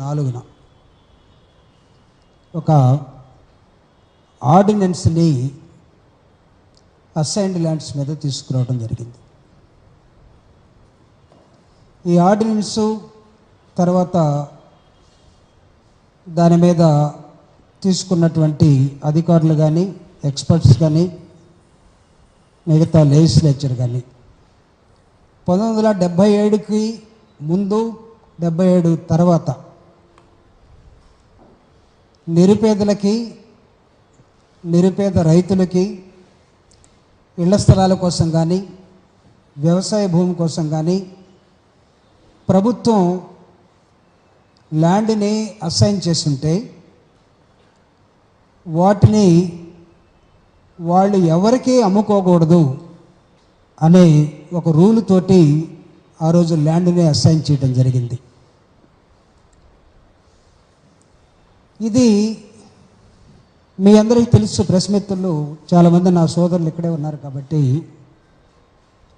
నాలుగున. ఒక ఆర్డినెన్స్ని assigned lands మీద తీసుకురావడం జరిగింది. ఈ ఆర్డినెన్సు తర్వాత దాని మీద తీసుకున్నటువంటి అధికారులు కానీ ఎక్స్పర్ట్స్ కానీ మిగతా లెజిస్లేచర్ కానీ పంతొమ్మిది వందల డెబ్భై ఏడుకి ముందు డెబ్భై ఏడు తర్వాత నిరుపేదలకి నిరుపేద రైతులకి ఇళ్ళ స్థలాల కోసం కానీ వ్యవసాయ భూమి కోసం కానీ ప్రభుత్వం ల్యాండ్ని అసైన్ చేస్తుంటే వాటిని వాళ్ళు ఎవరికీ అమ్ముకోకూడదు అనే ఒక రూల్ తోటి ఆ రోజు ల్యాండ్ని అసైన్ చేయడం జరిగింది. ఇది మీ అందరికీ తెలుసు ప్రెస్ మిత్రులు చాలామంది నా సోదరులు ఇక్కడే ఉన్నారు కాబట్టి.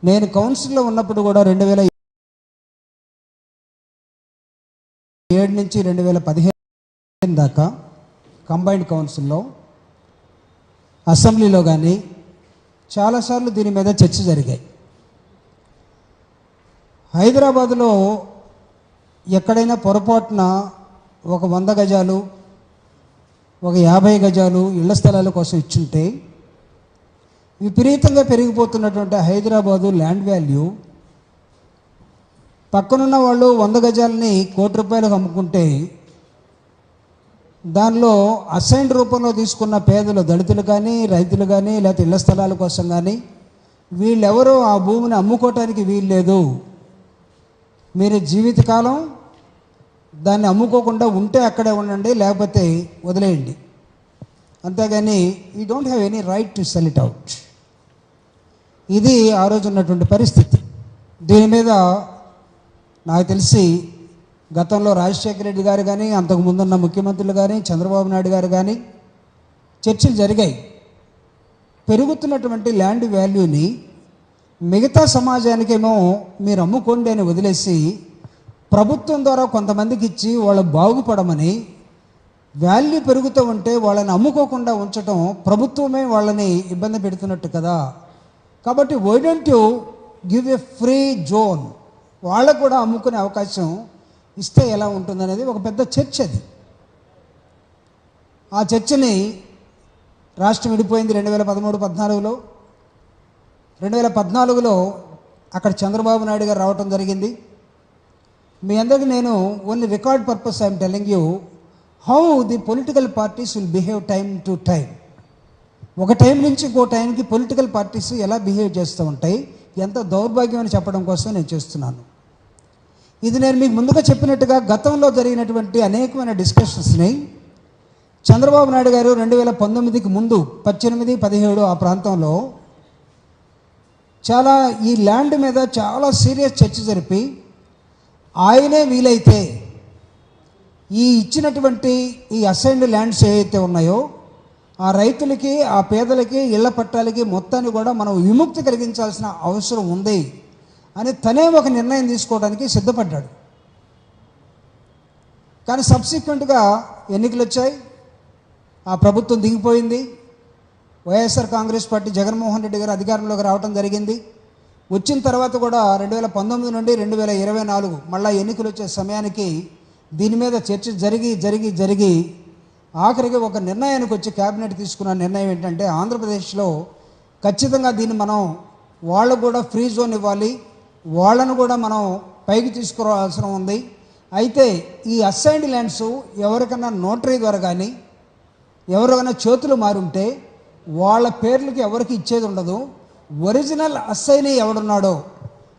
నేను కౌన్సిల్లో ఉన్నప్పుడు కూడా రెండు వేల ఏడు నుంచి రెండు వేల పదిహేను దాకా కంబైన్డ్ కౌన్సిల్లో అసెంబ్లీలో కానీ చాలాసార్లు దీని మీద చర్చ జరిగాయి. హైదరాబాదులో ఎక్కడైనా పొరపాటున ఒక వంద గజాలు ఒక యాభై గజాలు ఇళ్ళ స్థలాల కోసం ఇచ్చుంటే విపరీతంగా పెరిగిపోతున్నటువంటి హైదరాబాదు ల్యాండ్ వాల్యూ పక్కనున్న వాళ్ళు వంద గజాలని కోటి రూపాయలకు అమ్ముకుంటే దానిలో అసైన్ రూపంలో తీసుకున్న పేదలు దళితులు కానీ రైతులు కానీ లేకపోతే ఇళ్ళ స్థలాల కోసం కానీ వీళ్ళెవరూ ఆ భూమిని అమ్ముకోవటానికి వీల్లేదు. మీరు జీవితకాలం దాన్ని అమ్ముకోకుండా ఉంటే అక్కడే ఉండండి లేకపోతే వదిలేయండి. అంతేగాని you don't have any right to sell it out ఇది ఆ రోజు ఉన్నటువంటి పరిస్థితి. దీని మీద నాకు తెలిసి గతంలో రాజశేఖర రెడ్డి గారు కానీ అంతకు ముందున్న ముఖ్యమంత్రులు కానీ చంద్రబాబు నాయుడు గారు కానీ చర్చలు జరిగాయి. పెరుగుతున్నటువంటి ల్యాండ్ వాల్యూని మిగతా సమాజానికేమో మీరు అమ్ముకోండి అని వదిలేసి ప్రభుత్వం ద్వారా కొంతమందికి ఇచ్చి వాళ్ళు బాగుపడమని వాల్యూ పెరుగుతూ ఉంటే వాళ్ళని అమ్ముకోకుండా ఉంచటం ప్రభుత్వమే వాళ్ళని ఇబ్బంది పెడుతున్నట్టు కదా. కాబట్టి why don't you give a free zone వాళ్ళకు కూడా అమ్ముకునే అవకాశం ఇస్తే ఎలా ఉంటుందనేది ఒక పెద్ద చర్చ అది. ఆ చర్చని రాష్ట్రం విడిపోయింది రెండు వేల పదమూడు పద్నాలుగులో. రెండు వేల పద్నాలుగులో అక్కడ చంద్రబాబు నాయుడు గారు రావటం జరిగింది. మీ అందరికి నేను only record purpose I'm telling you how the political parties will behave time to time ఒక టైం నుంచి ఇంకో టైంకి పొలిటికల్ పార్టీస్ ఎలా బిహేవ్ చేస్తూ ఉంటాయి ఎంత దౌర్భాగ్యం అని చెప్పడం కోసం నేను చేస్తున్నాను. ఇది నేను మీకు ముందుగా చెప్పినట్టుగా గతంలో జరిగినటువంటి అనేకమైన డిస్కషన్స్ని చంద్రబాబు నాయుడు గారు రెండు వేల పంతొమ్మిదికి ముందు పద్దెనిమిది పదిహేడు ఆ ప్రాంతంలో చాలా ఈ ల్యాండ్ మీద చాలా సీరియస్ చర్చ జరిపి ఆయనే వీలైతే ఈ ఇచ్చినటువంటి ఈ అసైన్డ్ ల్యాండ్స్ ఏవైతే ఉన్నాయో ఆ రైతులకి ఆ పేదలకి ఇళ్ళ పట్టాలకి మొత్తాన్ని కూడా మనం విముక్తి కలిగించాల్సిన అవసరం ఉంది అని తనే ఒక నిర్ణయం తీసుకోవడానికి సిద్ధపడ్డాడు. కానీ సబ్సిక్వెంట్గా ఎన్నికలు వచ్చాయి ఆ ప్రభుత్వం దిగిపోయింది. వైఎస్ఆర్ కాంగ్రెస్ పార్టీ జగన్మోహన్ రెడ్డి గారు అధికారంలోకి రావడం జరిగింది. వచ్చిన తర్వాత కూడా రెండు వేల పంతొమ్మిది నుండి రెండు వేల ఇరవై నాలుగు మళ్ళీ ఎన్నికలు వచ్చే సమయానికి దీని మీద చర్చ జరిగి జరిగి జరిగి ఆఖరికి ఒక నిర్ణయానికి వచ్చి కేబినెట్ తీసుకున్న నిర్ణయం ఏంటంటే ఆంధ్రప్రదేశ్లో ఖచ్చితంగా దీన్ని మనం వాళ్ళకు కూడా ఫ్రీ జోన్ ఇవ్వాలి. వాళ్ళను కూడా మనం పైకి తీసుకురావాల్సిన ఉంది. అయితే ఈ అసైన్డ్ ల్యాండ్స్ ఎవరికైనా నోటరీ ద్వారా కానీ ఎవరికైనా చేతులు మారుంటే వాళ్ళ పేర్లకి ఎవరికి ఇచ్చేది ఉండదు. ఒరిజినల్ అస్సైని ఎవడున్నాడో?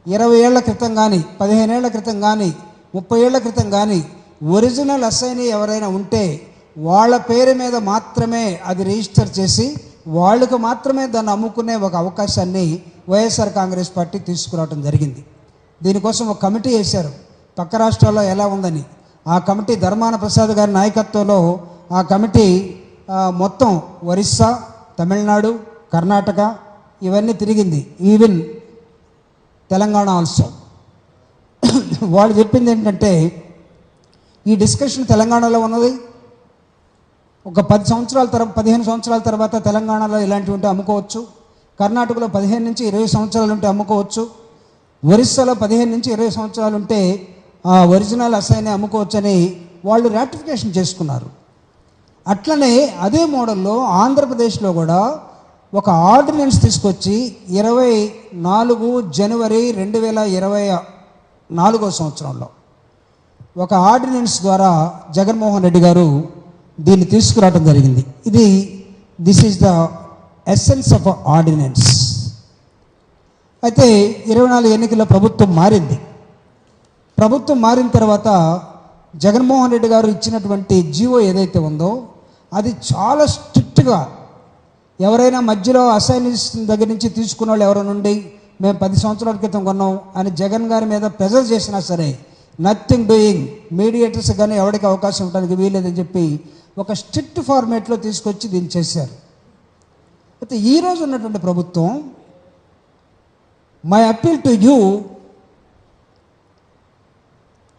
ఇరవై ఏళ్ళ క్రితం కానీ పదిహేను ఏళ్ళ క్రితం కానీ ముప్పై ఏళ్ళ క్రితం కానీ ఒరిజినల్ అస్సైని ఎవరైనా ఉంటే వాళ్ళ పేరు మీద మాత్రమే అది రిజిస్టర్ చేసి వాళ్ళకు మాత్రమే దాన్ని అమ్ముకునే ఒక అవకాశాన్ని వైఎస్ఆర్ కాంగ్రెస్ పార్టీ తీసుకురావడం జరిగింది. దీనికోసం ఒక కమిటీ వేశారు. పక్క రాష్ట్రాల్లో ఎలా ఉందని. ఆ కమిటీ ధర్మాన ప్రసాద్ గారి నాయకత్వంలో ఆ కమిటీ మొత్తం ఒరిస్సా తమిళనాడు కర్ణాటక ఇవన్నీ తిరిగింది. ఈవెన్ తెలంగాణ ఆల్సో వాళ్ళు చెప్పింది ఏంటంటే ఈ డిస్కషన్ తెలంగాణలో ఉన్నది. ఒక పది సంవత్సరాల తర్వాత పదిహేను సంవత్సరాల తర్వాత తెలంగాణలో ఇలాంటివి ఉంటే అమ్ముకోవచ్చు. కర్ణాటకలో పదిహేను నుంచి ఇరవై సంవత్సరాలు ఉంటే అమ్ముకోవచ్చు. ఒరిస్సాలో పదిహేను నుంచి ఇరవై సంవత్సరాలు ఉంటే ఆ ఒరిజినల్ అసైన్ అమ్ముకోవచ్చని వాళ్ళు రాటిఫికేషన్ చేసుకున్నారు. అట్లనే అదే మోడల్లో ఆంధ్రప్రదేశ్లో కూడా ఒక ఆర్డినెన్స్ తీసుకొచ్చి ఇరవై నాలుగు జనవరి రెండు వేల ఇరవై నాలుగో సంవత్సరంలో ఒక ఆర్డినెన్స్ ద్వారా జగన్మోహన్ రెడ్డి గారు దీన్ని తీసుకురావడం జరిగింది. ఇది this is the essence of ordinance అయితే ఇరవై నాలుగు ఎన్నికల్లో ప్రభుత్వం మారింది. ప్రభుత్వం మారిన తర్వాత జగన్మోహన్ రెడ్డి గారు ఇచ్చినటువంటి జీవో ఏదైతే ఉందో అది చాలా స్ట్రిక్ట్గా ఎవరైనా మధ్యలో అసైన్స్ దగ్గర నుంచి తీసుకున్న వాళ్ళు ఎవరైనా ఉండి మేము పది సంవత్సరాల క్రితం కొన్నాం అని జగన్ గారి మీద ప్రెజర్ చేసినా సరే నథింగ్ డూయింగ్ మీడియేటర్స్ కానీ ఎవరికి అవకాశం ఉండడానికి వీలేదని చెప్పి ఒక స్ట్రిక్ట్ ఫార్మేట్లో తీసుకొచ్చి దీన్ని చేశారు. అయితే ఈరోజు ఉన్నటువంటి ప్రభుత్వం my appeal to you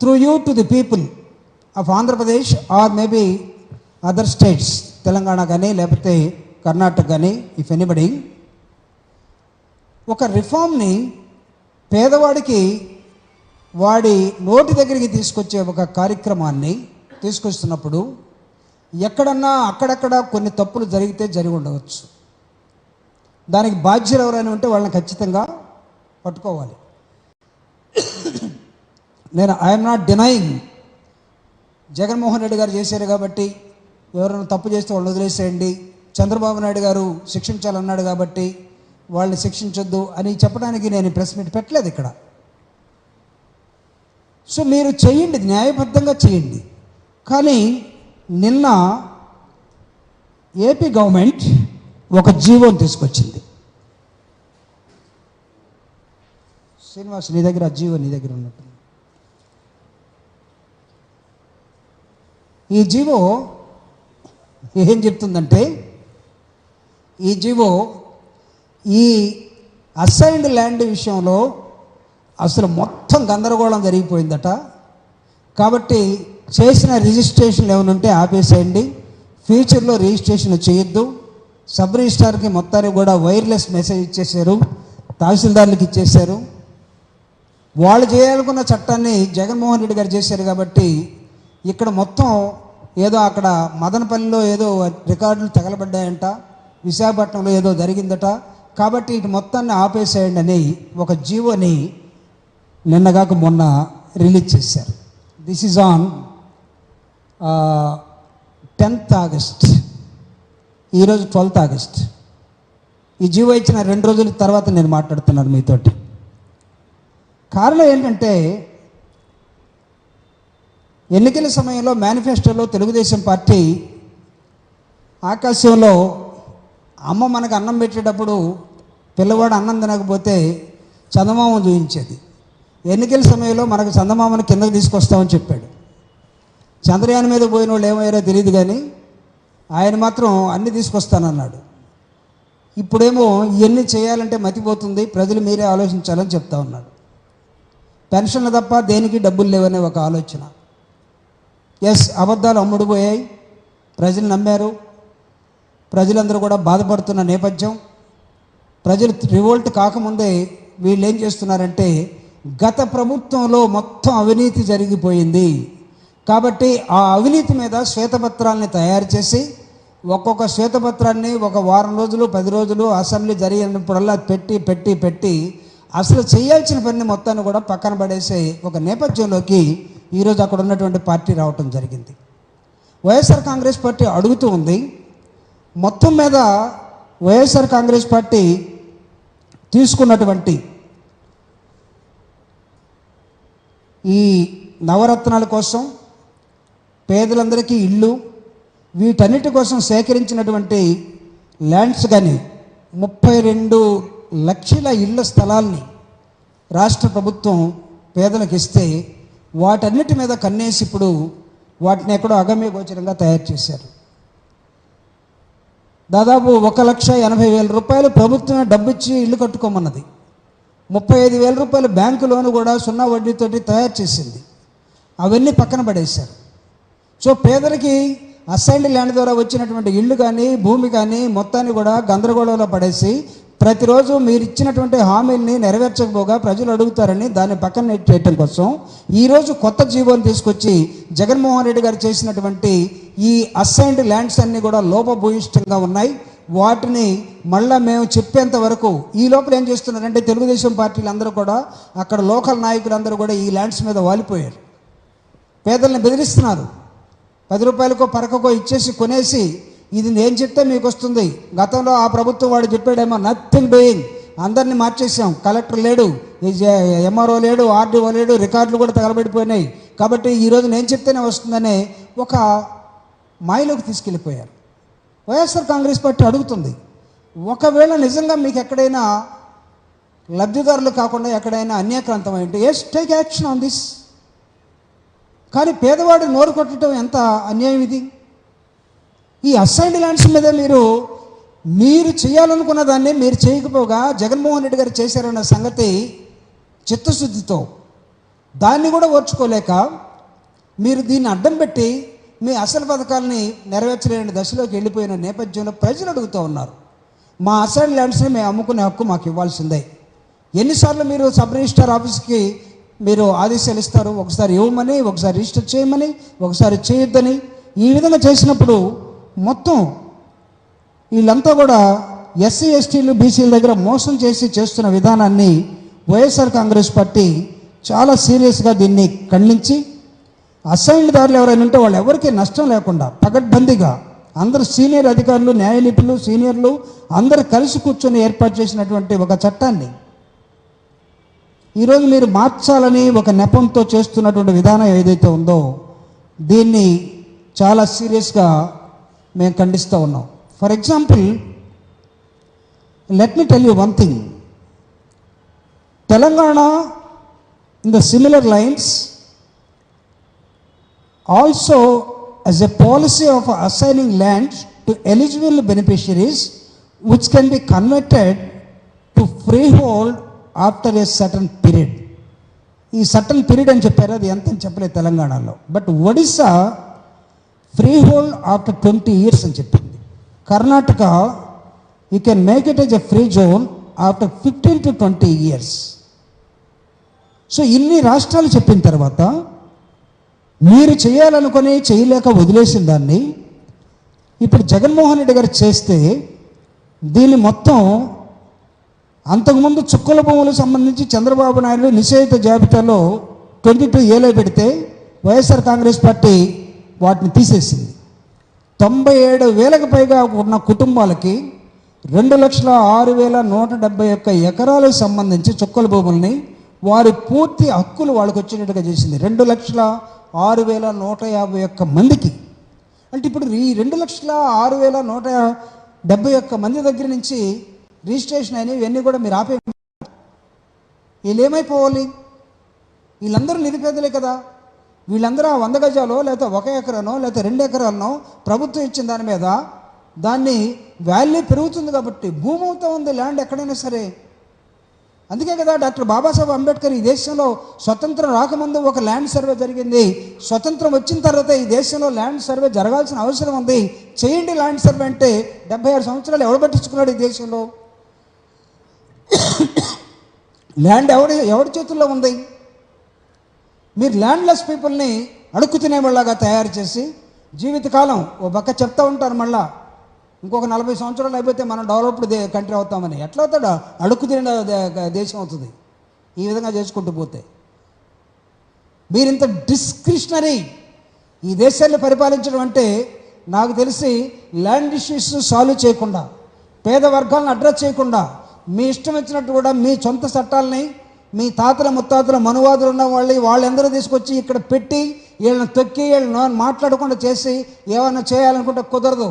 through you to the people of Andhra Pradesh or maybe other states Telangana కానీ లేకపోతే కర్ణాటక కానీ ఇఫ్ ఎనిబడి ఒక రిఫార్మ్ని పేదవాడికి వాడి నోటి దగ్గరికి తీసుకొచ్చే ఒక కార్యక్రమాన్ని తీసుకొస్తున్నప్పుడు ఎక్కడన్నా అక్కడక్కడ కొన్ని తప్పులు జరిగితే జరిగి ఉండవచ్చు. దానికి బాధ్యులు ఎవరైనా ఉంటే వాళ్ళని ఖచ్చితంగా పట్టుకోవాలి. నేను I'm not denying Jaganmohan Reddy గారు చేశారు కాబట్టి ఎవరైనా తప్పు చేస్తే వాళ్ళు వదిలేసేయండి. చంద్రబాబు నాయుడు గారు శిక్షించాలన్నాడు కాబట్టి వాళ్ళని శిక్షించొద్దు అని చెప్పడానికి నేను ప్రెస్ మీట్ పెట్టలేదు ఇక్కడ. సో మీరు చేయండి న్యాయబద్ధంగా చేయండి. కానీ నిన్న ఏపీ గవర్నమెంట్ ఒక జీవోని తీసుకొచ్చింది. శ్రీనివాస్ నీ దగ్గర ఆ జీవో నీ దగ్గర ఉన్నట్టు ఈ జీవో ఏం చెప్తుందంటే ఈ జీవో ఈ అసైన్డ్ ల్యాండ్ విషయంలో అసలు మొత్తం గందరగోళం జరిగిపోయిందట. కాబట్టి చేసిన రిజిస్ట్రేషన్లు ఏమైనా ఉంటే ఆపేసేయండి. ఫ్యూచర్లో రిజిస్ట్రేషన్ చేయొద్దు. సబ్ రిజిస్ట్రార్కి మొత్తానికి కూడా వైర్లెస్ మెసేజ్ ఇచ్చేశారు. తహసీల్దార్లకు ఇచ్చేశారు. వాళ్ళు చేయాలనుకున్న చట్టాన్ని జగన్మోహన్ రెడ్డి గారు చేశారు కాబట్టి ఇక్కడ మొత్తం ఏదో అక్కడ మదనపల్లిలో ఏదో రికార్డులు తగలబడ్డాయంట. విశాఖపట్నంలో ఏదో జరిగిందట. కాబట్టి ఇటు మొత్తాన్ని ఆపేసేయండి అని ఒక జీవోని నిన్నగాక మొన్న రిలీజ్ చేశారు. This is on tenth August ఈరోజు ట్వెల్త్ ఆగస్ట్ ఈ జీవో ఇచ్చిన రెండు రోజుల తర్వాత నేను మాట్లాడుతున్నాను మీతోటి. కారణం ఏంటంటే ఎన్నికల సమయంలో మేనిఫెస్టోలో తెలుగుదేశం పార్టీ ఆకాశంలో అమ్మ మనకు అన్నం పెట్టేటప్పుడు పిల్లవాడు అన్నం తినకపోతే చందమామ చూపించేది ఎన్నికల సమయంలో మనకు చందమామను కిందకి తీసుకొస్తామని చెప్పాడు. చంద్రయాన్ మీద పోయిన వాళ్ళు ఏమయ్యారో తెలియదు కానీ ఆయన మాత్రం అన్ని తీసుకొస్తానన్నాడు. ఇప్పుడేమో ఇవన్నీ చేయాలంటే మతిపోతుంది ప్రజలు మీరే ఆలోచించాలని చెప్తా ఉన్నాడు. పెన్షన్లు తప్ప దేనికి డబ్బులు లేవనే ఒక ఆలోచన. ఎస్ అబద్ధాలు అమ్ముడుపోయాయి. ప్రజలు నమ్మారు. ప్రజలందరూ కూడా బాధపడుతున్న నేపథ్యం. ప్రజలు రివోల్ట్ కాకముందే వీళ్ళు ఏం చేస్తున్నారంటే గత ప్రభుత్వంలో మొత్తం అవినీతి జరిగిపోయింది. కాబట్టి ఆ అవినీతి మీద శ్వేతపత్రాలని తయారు చేసి ఒక్కొక్క శ్వేతపత్రాన్ని ఒక వారం రోజులు పది రోజులు అసెంబ్లీ జరిగినప్పుడల్లా పెట్టి పెట్టి పెట్టి అసలు చేయాల్సిన పని మొత్తాన్ని కూడా పక్కన పడేసే ఒక నేపథ్యంలోకి ఈరోజు అక్కడ ఉన్నటువంటి పార్టీ రావటం జరిగింది. వైఎస్ఆర్ కాంగ్రెస్ పార్టీ అడుగుతూ ఉంది మొత్తం మీద వైఎస్ఆర్ కాంగ్రెస్ పార్టీ తీసుకున్నటువంటి ఈ నవరత్నాల కోసం పేదలందరికీ ఇల్లు వీటన్నిటి కోసం సేకరించినటువంటి ల్యాండ్స్ కానీ ముప్పై రెండు లక్షల ఇళ్ళ స్థలాల్ని రాష్ట్ర ప్రభుత్వం పేదలకు ఇస్తే వాటన్నిటి మీద కన్నేసి ఇప్పుడు వాటిని ఎక్కడో అగమ్య గోచరంగా తయారు చేశారు. దాదాపు ఒక లక్ష ఎనభై వేల రూపాయలు ప్రభుత్వమే డబ్బు ఇచ్చి ఇల్లు కట్టుకోమన్నది. ముప్పై ఐదు వేల రూపాయలు బ్యాంకు లోను కూడా సున్నా వడ్డీతోటి తయారు చేసింది. అవన్నీ పక్కన పడేశారు. సో పేదలకి అసైన్డ్ ల్యాండ్ ద్వారా వచ్చినటువంటి ఇల్లు కానీ భూమి కానీ మొత్తాన్ని కూడా గందరగోళంలో పడేసి ప్రతిరోజు మీరు ఇచ్చినటువంటి హామీల్ని నెరవేర్చకపోగా ప్రజలు అడుగుతారని దాన్ని పక్కన చేయటం కోసం ఈరోజు కొత్త జీవోని తీసుకొచ్చి జగన్మోహన్ రెడ్డి గారు చేసినటువంటి ఈ అసైన్డ్ ల్యాండ్స్ అన్నీ కూడా లోపభూయిష్టంగా ఉన్నాయి. వాటిని మళ్ళా మేము చెప్పేంత వరకు ఈ లోపల ఏం చేస్తున్నారంటే తెలుగుదేశం పార్టీలు అందరూ కూడా అక్కడ లోకల్ నాయకులందరూ కూడా ఈ ల్యాండ్స్ మీద వాలిపోయారు. పేదల్ని బెదిరిస్తున్నారు. పది రూపాయలకో పరకకో ఇచ్చేసి కొనేసి ఇది నేను చెప్తే మీకు వస్తుంది. గతంలో ఆ ప్రభుత్వం వాడు చెప్పాడేమో నథింగ్ డూయింగ్ అందరినీ మార్చేసాం కలెక్టర్ లేడు ఎంఆర్ఓ లేడు ఆర్డీఓ లేడు రికార్డులు కూడా తగలబడిపోయినాయి. కాబట్టి ఈరోజు నేను చెప్తేనే వస్తుందనే ఒక మాయలోకి తీసుకెళ్ళిపోయారు. వైఎస్ఆర్ కాంగ్రెస్ పార్టీ అడుగుతుంది ఒకవేళ నిజంగా మీకు ఎక్కడైనా లబ్ధిదారులు కాకుండా ఎక్కడైనా అన్యాక్రాంతం అయింటే yes take action on this కానీ పేదవాడు నోరు కొట్టడం ఎంత అన్యాయం ఇది? ఈ అసైన్డ్ ల్యాండ్స్ మీద మీరు మీరు చేయాలనుకున్న దాన్ని మీరు చేయకపోగా జగన్మోహన్ రెడ్డి గారు చేశారన్న సంగతి చిత్తశుద్ధితో. దాన్ని కూడా ఓర్చుకోలేక మీరు దీన్ని అడ్డం పెట్టి మీ అసలు పథకాలని నెరవేర్చలేని దశలోకి వెళ్ళిపోయిన నేపథ్యంలో ప్రజలు అడుగుతూ ఉన్నారు. మా అసైన్ ల్యాండ్స్ని మేము అమ్ముకునే హక్కు మాకు ఇవ్వాల్సిందే. ఎన్నిసార్లు మీరు సబ్ రిజిస్టార్ ఆఫీస్కి మీరు ఆదేశాలు ఇస్తారు ఒకసారి ఇవ్వమని ఒకసారి రిజిస్టర్ చేయమని ఒకసారి చేయొద్దని. ఈ విధంగా చేసినప్పుడు మొత్తం వీళ్ళంతా కూడా ఎస్సీ ఎస్టీలు బీసీల దగ్గర మోసం చేసి చేస్తున్న విధానాన్ని వైఎస్ఆర్ కాంగ్రెస్ పార్టీ చాలా సీరియస్గా దీన్ని ఖండించి అసైన్డ్దారులు ఎవరైనా ఉంటే వాళ్ళు ఎవరికీ నష్టం లేకుండా పగడ్బందీగా అందరు సీనియర్ అధికారులు న్యాయ నిపుణులు సీనియర్లు అందరు కలిసి కూర్చొని ఏర్పాటు చేసినటువంటి ఒక చట్టాన్ని. ఈరోజు మీరు మార్చాలని ఒక నెపంతో చేస్తున్నటువంటి విధానం ఏదైతే ఉందో దీన్ని చాలా సీరియస్గా మేము ఖండిస్తూ ఉన్నాం. For example let me tell you one thing Telangana in the similar lines also as a policy of assigning land to eligible beneficiaries which can be converted to freehold after a certain period ఈ certain period అని చెప్పారు అది ఎంత చెప్పలేదు తెలంగాణలో. But Odisha freehold after twenty years అని చెప్పింది. Karnataka you can make it as a free zone after fifteen to twenty years so ఇన్ని రాష్ట్రాలు చెప్పిన తర్వాత మీరు చేయాలనుకుని చేయలేక వదిలేసిన దాన్ని ఇప్పుడు జగన్మోహన్ రెడ్డి గారు చేస్తే దీన్ని మొత్తం అంతకుముందు చుక్కల భూములకు సంబంధించి చంద్రబాబు నాయుడు నిషేధిత జాబితాలో ట్వంటీ టూ ఏలో పెడితే వైఎస్ఆర్ కాంగ్రెస్ పార్టీ వాటిని తీసేసింది తొంభై ఏడు వేలకు పైగా ఉన్న కుటుంబాలకి రెండు లక్షల ఆరు వేల నూట డెబ్బై ఒక్క ఎకరాలకు సంబంధించి చుక్కల భూముల్ని వారి పూర్తి హక్కులు వాళ్ళకి వచ్చేటట్టుగా చేసింది. రెండు లక్షల ఆరు వేల నూట యాభై ఒక్క మందికి. అంటే ఇప్పుడు ఈ రెండు లక్షల ఆరు వేల నూట డెబ్బై ఒక్క మంది దగ్గర నుంచి రిజిస్ట్రేషన్ అయినవి ఇవన్నీ కూడా మీరు ఆపే వీళ్ళు ఏమైపోవాలి? వీళ్ళందరూ నిరుపేదలే కదా. వీళ్ళందరూ ఆ వంద గజాలో లేకపోతే ఒక ఎకరానో లేకపోతే రెండు ఎకరాలనో ప్రభుత్వం ఇచ్చిన దాని మీద దాన్ని వాల్యూ పెరుగుతుంది కాబట్టి భూమి అవుతా ఉంది ల్యాండ్ ఎక్కడైనా సరే. అందుకే కదా డాక్టర్ బాబాసాహెబ్ అంబేద్కర్ ఈ దేశంలో స్వతంత్రం రాకముందు ఒక ల్యాండ్ సర్వే జరిగింది. స్వతంత్రం వచ్చిన తర్వాత ఈ దేశంలో ల్యాండ్ సర్వే జరగాల్సిన అవసరం ఉంది. చేయండి ల్యాండ్ సర్వే అంటే డెబ్బై ఆరు సంవత్సరాలు ఎవడు పట్టించుకున్నాడు ఈ దేశంలో? ల్యాండ్ ఎవడి ఎవడి చేతుల్లో ఉంది? మీరు ల్యాండ్లెస్ పీపుల్ని అడుక్కు తినేవాళ్ళగా తయారు చేసి జీవితకాలం ఓ పక్క చెప్తా ఉంటారు మళ్ళా. ఇంకొక నలభై సంవత్సరాలు అయిపోతే మనం డెవలప్డ్ దే కంట్రీ అవుతామని. ఎట్లా అవుతాడు? అడుక్కు తినే దేశం అవుతుంది. ఈ విధంగా చేసుకుంటూ పోతే. మీరు ఇంత డిస్క్రిషనరీ ఈ దేశాన్ని పరిపాలించడం అంటే నాకు తెలిసి ల్యాండ్ ఇష్యూస్ సాల్వ్ చేయకుండా పేద వర్గాలను అడ్రస్ చేయకుండా మీ ఇష్టం వచ్చినట్టు కూడా మీ సొంత చట్టాలని మీ తాతల ముత్తాతల మనువాదులు ఉన్న వాళ్ళు వాళ్ళందరూ తీసుకొచ్చి ఇక్కడ పెట్టి వీళ్ళని తొక్కి వీళ్ళని మాట్లాడకుండా చేసి ఏమైనా చేయాలనుకుంటే కుదరదు.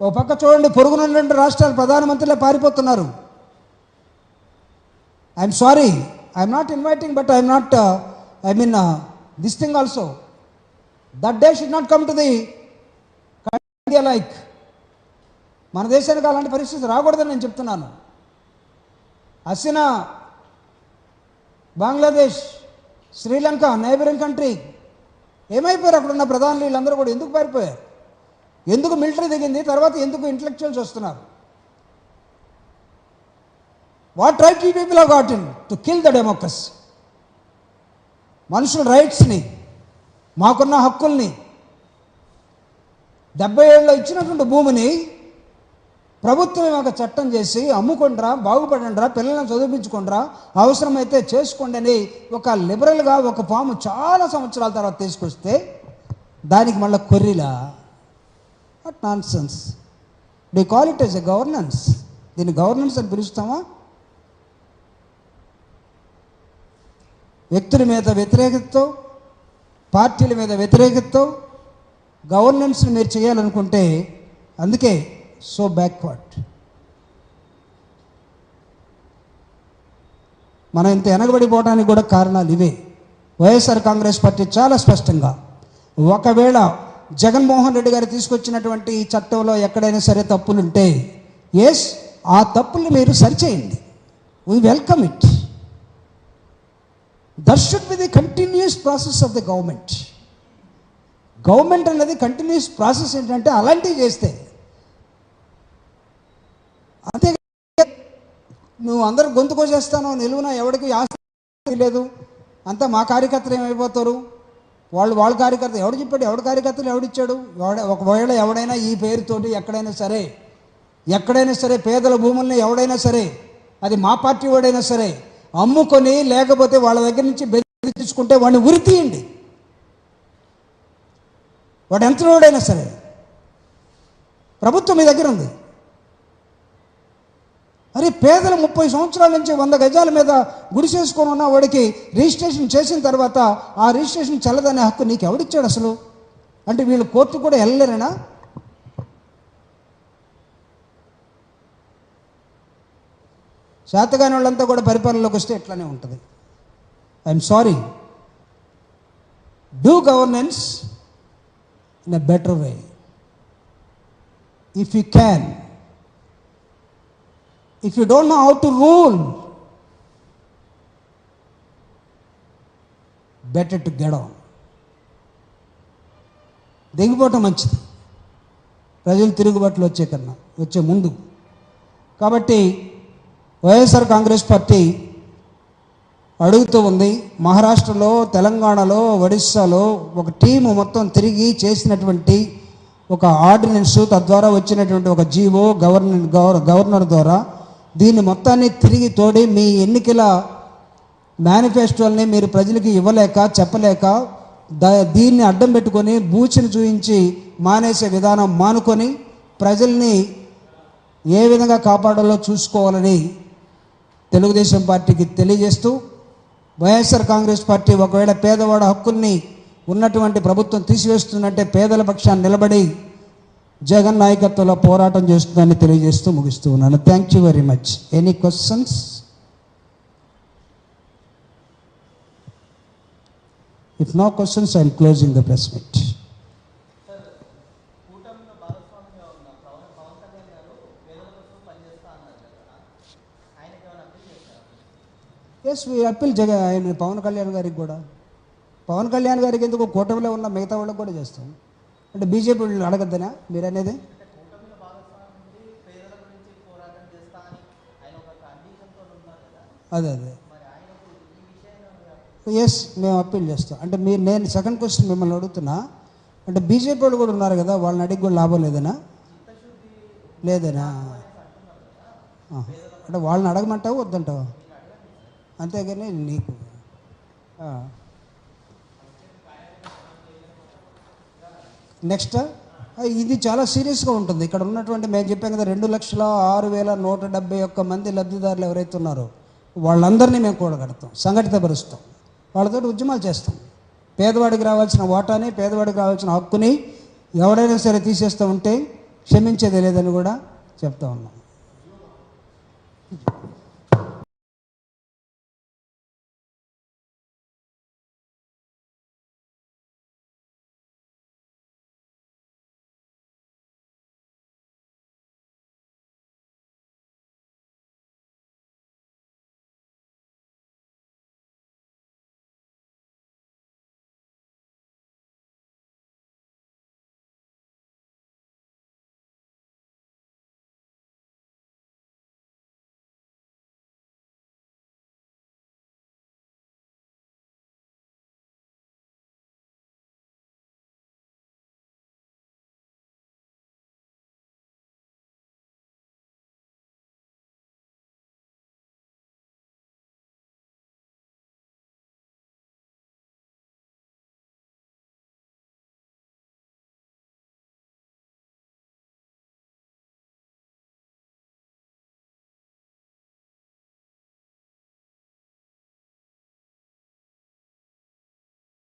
ఓ పక్క చూడండి పొరుగునున్న రాష్ట్రాలు ప్రధానమంత్రులే పారిపోతున్నారు. I'm sorry I'm not inviting but I'm not I mean this thing also that day should not come to the India like మన దేశానికి అలాంటి పరిస్థితి రాకూడదని నేను చెప్తున్నాను. Hasina Bangladesh Sri Lanka neighbouring country. ఏమైపోయారు అక్కడ ఉన్న ప్రధానులు? వీళ్ళందరూ కూడా ఎందుకు పారిపోయారు? ఎందుకు మిలిటరీ దిగింది? తర్వాత ఎందుకు ఇంటలెక్చువల్స్ వస్తున్నారు? What right you people have got in to kill the democracy మనుషుల రైట్స్ని మాకున్న హక్కుల్ని డెబ్బై ఏళ్ళలో ఇచ్చినటువంటి భూమిని ప్రభుత్వం ఒక చట్టం చేసి అమ్ముకుండ్రా బాగుపడండ్రా పిల్లల్ని చదివించుకుండ్రా అవసరమైతే చేసుకోండి అని ఒక లిబరల్గా ఒక పాము చాలా సంవత్సరాల తర్వాత తీసుకొస్తే దానికి మళ్ళీ కొర్రిలా? Utter nonsense do call it as a governance దీన్ని గవర్నెన్స్ అని పిలుస్తామా? వ్యక్తుల మీద వ్యతిరేకతతో పార్టీల మీద వ్యతిరేకతతో గవర్నెన్స్ని మీరు చేయాలనుకుంటే అందుకే సో బ్యాక్వర్డ్ మనం ఇంత వెనకబడిపోవడానికి కూడా కారణాలు ఇవే. వైఎస్ఆర్ కాంగ్రెస్ పార్టీ చాలా స్పష్టంగా ఒకవేళ జగన్మోహన్ రెడ్డి గారు తీసుకొచ్చినటువంటి ఈ చట్టంలో ఎక్కడైనా సరే తప్పులుంటే ఎస్ ఆ తప్పుల్ని మీరు సరిచేయండి. We welcome it that should be the continuous process of the government government అనేది కంటిన్యూస్ ప్రాసెస్ ఏంటంటే అలాంటివి చేస్తే అంతే నువ్వు అందరూ గొంతు కోసేస్తాను నిలువున ఎవడికి ఆస్తి లేదు. అంతా మా కార్యకర్తలు ఏమైపోతారు? వాళ్ళు వాళ్ళ కార్యకర్త ఎవడు చెప్పాడు? ఎవడు కార్యకర్తలు ఎవడిచ్చాడు ఒకవేళ ఎవడైనా ఈ పేరుతోటి ఎక్కడైనా సరే ఎక్కడైనా సరే పేదల భూముల్ని ఎవడైనా సరే అది మా పార్టీ వాడైనా సరే అమ్ముకొని లేకపోతే వాళ్ళ దగ్గర నుంచి బెదిరించుకుంటే వాడిని ఉరి తీయండి. వాడు ఎంత వాడైనా సరే. ప్రభుత్వం మీ దగ్గర ఉంది. మరి పేదలు ముప్పై సంవత్సరాల నుంచి వంద గజాల మీద గుడిసేసుకొని ఉన్న వాడికి రిజిస్ట్రేషన్ చేసిన తర్వాత ఆ రిజిస్ట్రేషన్ చల్లదనే హక్కు నీకు ఎవడిచ్చాడు అసలు? అంటే వీళ్ళు కోర్టు కూడా వెళ్ళలేరేనా? శాతగాని వాళ్ళంతా కూడా పరిపాలనలోకి వస్తే ఇట్లానే ఉంటుంది. I'm sorry do governance in a better way if you can if you don't know how to rule, better to get దిగిపోవటం మంచిది. ప్రజలు తిరుగుబాట్లు వచ్చే కన్నా వచ్చే ముందు. కాబట్టి వైఎస్ఆర్ కాంగ్రెస్ పార్టీ అడుగుతూ ఉంది మహారాష్ట్రలో తెలంగాణలో ఒడిస్సాలో ఒక టీము మొత్తం తిరిగి చేసినటువంటి ఒక ఆర్డినెన్స్ తద్వారా వచ్చినటువంటి ఒక జీవో గవర్నర్ గవర్నర్ ద్వారా దీన్ని మొత్తాన్ని తిరిగి తోడి మీ ఎన్నికల మేనిఫెస్టోల్ని మీరు ప్రజలకి ఇవ్వలేక చెప్పలేక దీన్ని అడ్డం పెట్టుకొని బూచిని చూయించి మానేసే విధానం మానుకొని ప్రజల్ని ఏ విధంగా కాపాడాలో చూసుకోవాలని తెలుగుదేశం పార్టీకి తెలియజేస్తూ వైఎస్ఆర్ కాంగ్రెస్ పార్టీ ఒకవేళ పేదవాడ హక్కుల్ని ఉన్నటువంటి ప్రభుత్వం తీసివేస్తుందంటే పేదల పక్షాన్ని నిలబడి జగన్ నాయకత్వంలో పోరాటం చేస్తుందని తెలియజేస్తూ ముగిస్తూ ఉన్నాను. Thank you very much any questions if no questions I'm closing the press meet as we appeal జగ ఆయన పవన్ కళ్యాణ్ గారికి కూడా. పవన్ కళ్యాణ్ గారికి ఎందుకు కూటమిలో ఉన్న మిగతా వాళ్ళకి కూడా చేస్తాం. అంటే బీజేపీ వాళ్ళు అడగద్దనా? మీరు అనేది అదే అదే. ఎస్ మేము అప్పీల్ చేస్తాం. అంటే మీరు నేను సెకండ్ క్వశ్చన్ మిమ్మల్ని అడుగుతున్నా. అంటే బీజేపీ వాళ్ళు కూడా ఉన్నారు కదా వాళ్ళని అడిగి కూడా లాభం లేదనా? లేదనా? అంటే వాళ్ళని అడగమంటావు వద్దంటావు? అంతేగాని నీకు నెక్స్ట్ ఇది చాలా సీరియస్గా ఉంటుంది. ఇక్కడ ఉన్నటువంటి మేము చెప్పాం కదా రెండు లక్షల ఆరు వేల నూట డెబ్బై ఒక్క మంది లబ్ధిదారులు ఎవరైతే ఉన్నారో వాళ్ళందరినీ మేము కూడగడతాం సంఘటితపరుస్తాం. వాళ్ళతో ఉద్యమాలు చేస్తాం. పేదవాడికి రావాల్సిన వాటాని పేదవాడికి రావాల్సిన హక్కుని ఎవడైనా సరే తీసేస్తూ ఉంటే క్షమించేది లేదని కూడా చెప్తా ఉన్నాం.